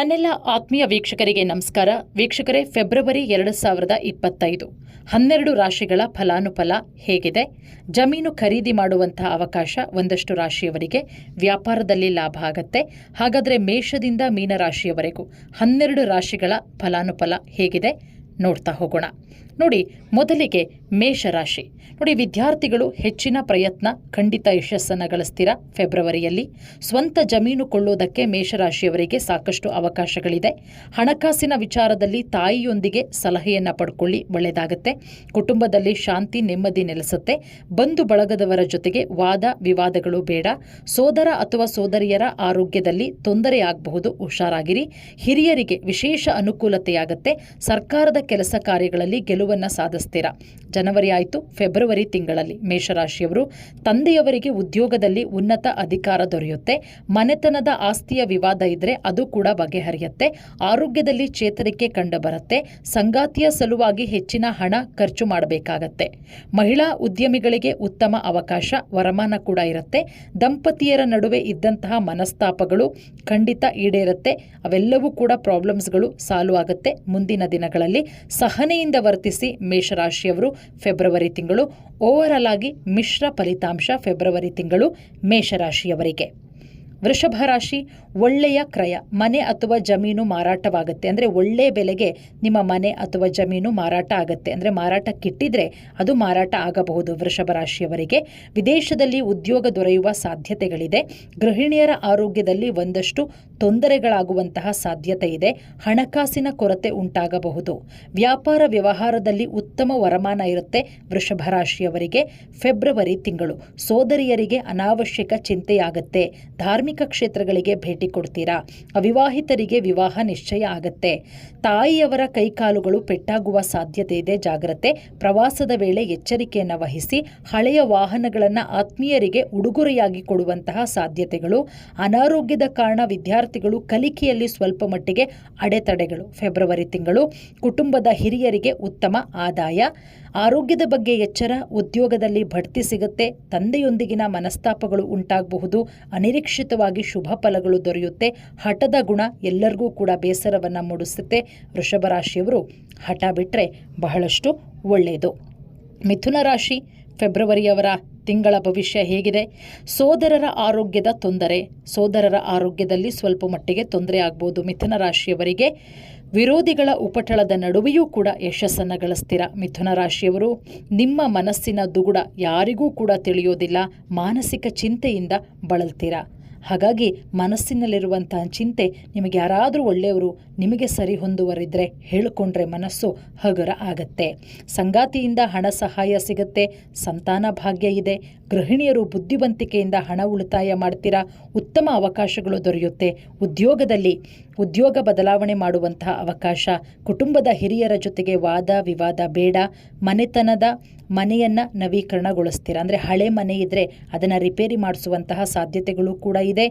ನನ್ನೆಲ್ಲ ಆತ್ಮೀಯ ವೀಕ್ಷಕರಿಗೆ ನಮಸ್ಕಾರ. ವೀಕ್ಷಕರೇ, ಫೆಬ್ರವರಿ ಎರಡು ಸಾವಿರದ ಇಪ್ಪತ್ತೈದು. ಹನ್ನೆರಡು ರಾಶಿಗಳ ಫಲಾನುಫಲ ಹೇಗಿದೆ? ಜಮೀನು ಖರೀದಿ ಮಾಡುವಂತಹ ಅವಕಾಶ ಒಂದಷ್ಟು ರಾಶಿಯವರಿಗೆ ವ್ಯಾಪಾರದಲ್ಲಿ ಲಾಭ ಆಗತ್ತೆ. ಹಾಗಾದರೆ ಮೇಷದಿಂದ ಮೀನರಾಶಿಯವರೆಗೂ ಹನ್ನೆರಡು ರಾಶಿಗಳ ಫಲಾನುಫಲ ಹೇಗಿದೆ? ನೋಡ್ತಾ ಹೋಗೋಣ. ನೋಡಿ, ಮೊದಲಿಗೆ ಮೇಷರಾಶಿ. ನೋಡಿ, ವಿದ್ಯಾರ್ಥಿಗಳು ಹೆಚ್ಚಿನ ಪ್ರಯತ್ನ, ಖಂಡಿತ ಯಶಸ್ಸನ್ನು ಗಳಿಸ್ತೀರಾ? ಫೆಬ್ರವರಿಯಲ್ಲಿ. ಸ್ವಂತ ಜಮೀನು ಕೊಳ್ಳೋದಕ್ಕೆ ಮೇಷರಾಶಿಯವರಿಗೆ ಸಾಕಷ್ಟು ಅವಕಾಶಗಳಿದೆ. ಹಣಕಾಸಿನ ವಿಚಾರದಲ್ಲಿ ತಾಯಿಯೊಂದಿಗೆ ಸಲಹೆಯನ್ನು ಪಡ್ಕೊಳ್ಳಿ, ಒಳ್ಳೆಯದಾಗುತ್ತೆ. ಕುಟುಂಬದಲ್ಲಿ ಶಾಂತಿ, ನೆಮ್ಮದಿ ನೆಲೆಸುತ್ತೆ. ಬಂಧು ಬಳಗದವರ ಜೊತೆಗೆ ವಾದ, ವಿವಾದಗಳು ಬೇಡ. ಸೋದರ ಅಥವಾ ಸೋದರಿಯರ ಆರೋಗ್ಯದಲ್ಲಿ ತೊಂದರೆಯಾಗಬಹುದು ಹುಷಾರಾಗಿರಿ. ಹಿರಿಯರಿಗೆ ವಿಶೇಷ ಅನುಕೂಲತೆಯಾಗುತ್ತೆ. ಸರ್ಕಾರದ ಕೆಲಸ ಕಾರ್ಯಗಳಲ್ಲಿ ಗೆಲುವನ್ನು ಸಾಧಿಸ್ತೀರಾ. ಜನವರಿ ಆಯಿತು, ಫೆಬ್ರವರಿ ತಿಂಗಳಲ್ಲಿ ಮೇಷರಾಶಿಯವರು, ತಂದೆಯವರಿಗೆ ಉದ್ಯೋಗದಲ್ಲಿ ಉನ್ನತ ಅಧಿಕಾರ ದೊರೆಯುತ್ತೆ. ಮನೆತನದ ಆಸ್ತಿಯ ವಿವಾದ ಇದ್ರೆ ಅದು ಕೂಡ ಬಗೆಹರಿಯುತ್ತೆ. ಆರೋಗ್ಯದಲ್ಲಿ ಚೇತರಿಕೆ ಕಂಡುಬರುತ್ತೆ. ಸಂಗಾತಿಯ ಸಲುವಾಗಿ ಹೆಚ್ಚಿನ ಹಣ ಖರ್ಚು ಮಾಡಬೇಕಾಗತ್ತೆ. ಮಹಿಳಾ ಉದ್ಯಮಿಗಳಿಗೆ ಉತ್ತಮ ಅವಕಾಶ, ವರಮಾನ ಕೂಡ ಇರುತ್ತೆ. ದಂಪತಿಯರ ನಡುವೆ ಇದ್ದಂತಹ ಮನಸ್ತಾಪಗಳು ಖಂಡಿತ ಈಡೇರುತ್ತೆ. ಅವೆಲ್ಲವೂ ಕೂಡ ಪ್ರಾಬ್ಲಮ್ಸ್ಗಳು ಸಾಲ್ವ್ ಆಗುತ್ತೆ ಮುಂದಿನ ದಿನಗಳಲ್ಲಿ. ಸಹನೆಯಿಂದ ವರ್ತಿಸಿ ಮೇಷರಾಶಿಯವರು ಫೆಬ್ರವರಿ ತಿಂಗಳು. ಓವರ್ ಆಗಿ ಮಿಶ್ರ ಫಲಿತಾಂಶ ಫೆಬ್ರವರಿ ತಿಂಗಳು ಮೇಷರಾಶಿಯವರಿಗೆ. ವೃಷಭ ರಾಶಿ ಒಳ್ಳೆಯ ಕ್ರಯ, ಮನೆ ಅಥವಾ ಜಮೀನು ಮಾರಾಟವಾಗುತ್ತೆ. ಅಂದರೆ ಒಳ್ಳೆಯ ಬೆಲೆಗೆ ನಿಮ್ಮ ಮನೆ ಅಥವಾ ಜಮೀನು ಮಾರಾಟ ಆಗುತ್ತೆ. ಅಂದರೆ ಮಾರಾಟಕ್ಕಿಟ್ಟಿದ್ರೆ ಅದು ಮಾರಾಟ ಆಗಬಹುದು ವೃಷಭ ರಾಶಿಯವರಿಗೆ. ವಿದೇಶದಲ್ಲಿ ಉದ್ಯೋಗ ದೊರೆಯುವ ಸಾಧ್ಯತೆಗಳಿದೆ. ಗೃಹಿಣಿಯರ ಆರೋಗ್ಯದಲ್ಲಿ ಒಂದಷ್ಟು ತೊಂದರೆಗಳಾಗುವಂತಹ ಸಾಧ್ಯತೆ ಇದೆ. ಹಣಕಾಸಿನ ಕೊರತೆ ಉಂಟಾಗಬಹುದು. ವ್ಯಾಪಾರ ವ್ಯವಹಾರದಲ್ಲಿ ಉತ್ತಮ ವರಮಾನ ಇರುತ್ತೆ ವೃಷಭ ರಾಶಿಯವರಿಗೆ. ಫೆಬ್ರವರಿ ತಿಂಗಳು ಸೋದರಿಯರಿಗೆ ಅನಾವಶ್ಯಕ ಚಿಂತೆಯಾಗುತ್ತೆ. ಧಾರ್ಮಿಕ ಕ್ಷೇತ್ರಗಳಿಗೆ ಭೇಟಿ ಕೊಡ್ತೀರಾ? ಅವಿವಾಹಿತರಿಗೆ ವಿವಾಹ ನಿಶ್ಚಯ ಆಗತ್ತೆ. ತಾಯಿಯವರ ಕೈಕಾಲುಗಳು ಪೆಟ್ಟಾಗುವ ಸಾಧ್ಯತೆ ಇದೆ ಜಾಗ್ರತೆ. ಪ್ರವಾಸದ ವೇಳೆ ಎಚ್ಚರಿಕೆಯನ್ನು ವಹಿಸಿ, ಹಳೆಯ ವಾಹನಗಳನ್ನು ಆತ್ಮೀಯರಿಗೆ ಉಡುಗೊರೆಯಾಗಿ ಕೊಡುವಂತಹ ಸಾಧ್ಯತೆಗಳು. ಅನಾರೋಗ್ಯದ ಕಾರಣ ವಿದ್ಯಾರ್ಥಿಗಳು ಕಲಿಕೆಯಲ್ಲಿ ಸ್ವಲ್ಪ ಮಟ್ಟಿಗೆ ಅಡೆತಡೆಗಳು. ಫೆಬ್ರವರಿ ತಿಂಗಳು, ಕುಟುಂಬದ ಹಿರಿಯರಿಗೆ ಉತ್ತಮ ಆದಾಯ. ಆರೋಗ್ಯದ ಬಗ್ಗೆ ಎಚ್ಚರ, ಉದ್ಯೋಗದಲ್ಲಿ ಬಡ್ತಿ ಸಿಗುತ್ತೆ. ತಂದೆಯೊಂದಿಗಿನ ಮನಸ್ತಾಪಗಳು ಉಂಟಾಗಬಹುದು. ಅನಿರೀಕ್ಷಿತವಾಗಿ ಶುಭ ಫಲಗಳು ದೊರೆಯುತ್ತೆ. ಹಠದ ಗುಣ ಎಲ್ಲರಿಗೂ ಕೂಡ ಬೇಸರವನ್ನು ಮೂಡಿಸುತ್ತೆ. ವೃಷಭ ರಾಶಿಯವರು ಹಠ ಬಿಟ್ಟರೆ ಬಹಳಷ್ಟು ಒಳ್ಳೆಯದು ಮಿಥುನ ರಾಶಿ ಫೆಬ್ರವರಿಯವರ ತಿಂಗಳ ಭವಿಷ್ಯ ಹೇಗಿದೆ. ಸೋದರರ ಆರೋಗ್ಯದ ತೊಂದರೆ. ಸೋದರರ ಆರೋಗ್ಯದಲ್ಲಿ ಸ್ವಲ್ಪ ಮಟ್ಟಿಗೆ ತೊಂದರೆ ಆಗ್ಬೋದು ಮಿಥುನ ರಾಶಿಯವರಿಗೆ. ವಿರೋಧಿಗಳ ಉಪಟಳದ ನಡುವೆಯೂ ಕೂಡ ಯಶಸ್ಸನ್ನು ಗಳಿಸ್ತೀರ ಮಿಥುನ ರಾಶಿಯವರು. ನಿಮ್ಮ ಮನಸ್ಸಿನ ದುಗುಡ ಯಾರಿಗೂ ಕೂಡ ತಿಳಿಯೋದಿಲ್ಲ. ಮಾನಸಿಕ ಚಿಂತೆಯಿಂದ ಬಳಲ್ತೀರಾ. ಹಾಗಾಗಿ ಮನಸ್ಸಿನಲ್ಲಿರುವಂತಹ ಚಿಂತೆ ನಿಮಗೆ ಯಾರಾದರೂ ಒಳ್ಳೆಯವರು ನಿಮಗೆ ಸರಿ ಹೊಂದುವರಿದ್ರೆ ಹೇಳಿಕೊಂಡ್ರೆ ಮನಸ್ಸು ಹಗುರ ಆಗತ್ತೆ. ಸಂಗಾತಿಯಿಂದ ಹಣ ಸಹಾಯ ಸಿಗುತ್ತೆ, ಸಂತಾನ ಭಾಗ್ಯ ಇದೆ, ಗೃಹಿಣಿಯರು ಬುದ್ಧಿವಂತಿಕೆಯಿಂದ ಹಣ ಉಳಿತಾಯ ಮಾಡ್ತೀರಾ, ಉತ್ತಮ ಅವಕಾಶಗಳು ದೊರೆಯುತ್ತೆ. ಉದ್ಯೋಗದಲ್ಲಿ ಉದ್ಯೋಗ ಬದಲಾವಣೆ ಮಾಡುವಂತಹ ಅವಕಾಶ, ಕುಟುಂಬದ ಹಿರಿಯರ ಜೊತೆಗೆ ವಾದ ವಿವಾದ ಬೇಡ, ಮನೆತನದ ಮನೆಯನ್ನು ನವೀಕರಣಗೊಳಿಸ್ತೀರಾ. ಅಂದರೆ ಹಳೆ ಮನೆ ಇದ್ದರೆ ಅದನ್ನು ರಿಪೇರಿ ಮಾಡಿಸುವಂತಹ ಸಾಧ್ಯತೆಗಳು ಕೂಡ ಇದೆ.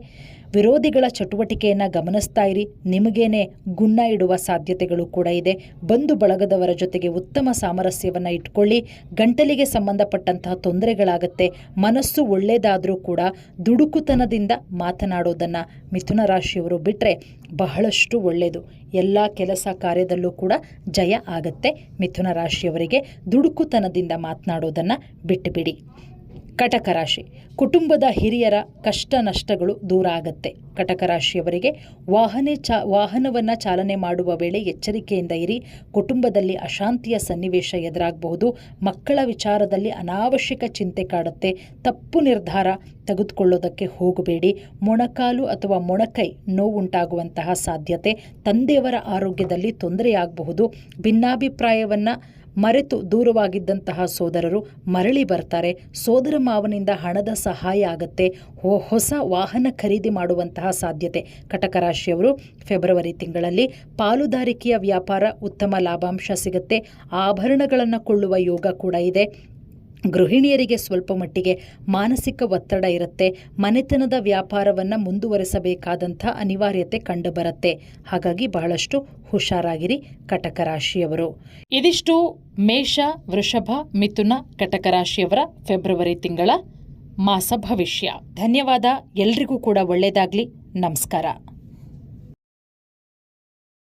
ವಿರೋಧಿಗಳ ಚಟುವಟಿಕೆಯನ್ನು ಗಮನಿಸ್ತಾ ಇರಿ. ನಿಮಗೇನೆ ಗುಣ ಇಡುವ ಸಾಧ್ಯತೆಗಳು ಕೂಡ ಇದೆ. ಬಂಧು ಬಳಗದವರ ಜೊತೆಗೆ ಉತ್ತಮ ಸಾಮರಸ್ಯವನ್ನು ಇಟ್ಕೊಳ್ಳಿ. ಗಂಟಲಿಗೆ ಸಂಬಂಧಪಟ್ಟಂತಹ ತೊಂದರೆಗಳಾಗುತ್ತೆ. ಮನಸ್ಸು ಒಳ್ಳೆಯದಾದರೂ ಕೂಡ ದುಡುಕುತನದಿಂದ ಮಾತನಾಡೋದನ್ನು ಮಿಥುನ ರಾಶಿಯವರು ಬಿಟ್ಟರೆ ಬಹಳಷ್ಟು ಒಳ್ಳೆಯದು ಎಲ್ಲ ಕೆಲಸ ಕಾರ್ಯದಲ್ಲೂ ಕೂಡ ಜಯ ಆಗತ್ತೆ. ಮಿಥುನ ರಾಶಿಯವರಿಗೆ ದುಡುಕುತನದಿಂದ ಮಾತನಾಡೋದನ್ನು ಬಿಟ್ಟುಬಿಡಿ ಕಟಕ ರಾಶಿ ಕುಟುಂಬದ ಹಿರಿಯರ ಕಷ್ಟ ನಷ್ಟಗಳು ದೂರ ಆಗತ್ತೆ. ಕಟಕ ರಾಶಿಯವರಿಗೆ ವಾಹನೆ ಚಾ, ವಾಹನವನ್ನು ಚಾಲನೆ ಮಾಡುವ ವೇಳೆ ಎಚ್ಚರಿಕೆಯಿಂದ ಇರಿ. ಕುಟುಂಬದಲ್ಲಿ ಅಶಾಂತಿಯ ಸನ್ನಿವೇಶ ಎದುರಾಗಬಹುದು. ಮಕ್ಕಳ ವಿಚಾರದಲ್ಲಿ ಅನಾವಶ್ಯಕ ಚಿಂತೆ ಕಾಡುತ್ತೆ. ತಪ್ಪು ನಿರ್ಧಾರ ತೆಗೆದುಕೊಳ್ಳೋದಕ್ಕೆ ಹೋಗಬೇಡಿ. ಮೊಣಕಾಲು ಅಥವಾ ಮೊಣಕೈ ನೋವುಂಟಾಗುವಂತಹ ಸಾಧ್ಯತೆ. ತಂದೆಯವರ ಆರೋಗ್ಯದಲ್ಲಿ ತೊಂದರೆಯಾಗಬಹುದು. ಭಿನ್ನಾಭಿಪ್ರಾಯವನ್ನು ಮರೆತು ದೂರವಾಗಿದ್ದಂತಹ ಸೋದರರು ಮರಳಿ ಬರ್ತಾರೆ. ಸೋದರ ಮಾವನಿಂದ ಹಣದ ಸಹಾಯ ಆಗತ್ತೆ. ಹೊಸ ವಾಹನ ಖರೀದಿ ಮಾಡುವಂತಹ ಸಾಧ್ಯತೆ. ಕಟಕ ರಾಶಿಯವರು ಫೆಬ್ರವರಿ ತಿಂಗಳಲ್ಲಿ ಪಾಲುದಾರಿಕೆಯ ವ್ಯಾಪಾರ ಉತ್ತಮ ಲಾಭಾಂಶ ಸಿಗುತ್ತೆ. ಆಭರಣಗಳನ್ನು ಕೊಳ್ಳುವ ಯೋಗ ಕೂಡ ಇದೆ. ಗೃಹಿಣಿಯರಿಗೆ ಸ್ವಲ್ಪ ಮಟ್ಟಿಗೆ ಮಾನಸಿಕ ಒತ್ತಡ ಇರುತ್ತೆ, ಮನೆತನದ ವ್ಯಾಪಾರವನ್ನು ಮುಂದುವರೆಸಬೇಕಾದಂಥ ಅನಿವಾರ್ಯತೆ ಕಂಡುಬರುತ್ತೆ. ಹಾಗಾಗಿ ಬಹಳಷ್ಟು ಹುಷಾರಾಗಿರಿ ಕಟಕ ರಾಶಿಯವರು ಇದಿಷ್ಟು ಮೇಷ, ವೃಷಭ, ಮಿಥುನ ಕಟಕ ರಾಶಿಯವರ ಫೆಬ್ರವರಿ ತಿಂಗಳ ಮಾಸ ಭವಿಷ್ಯ. ಧನ್ಯವಾದ, ಎಲ್ರಿಗೂ ಕೂಡ ಒಳ್ಳೆಯದಾಗಲಿ ನಮಸ್ಕಾರ.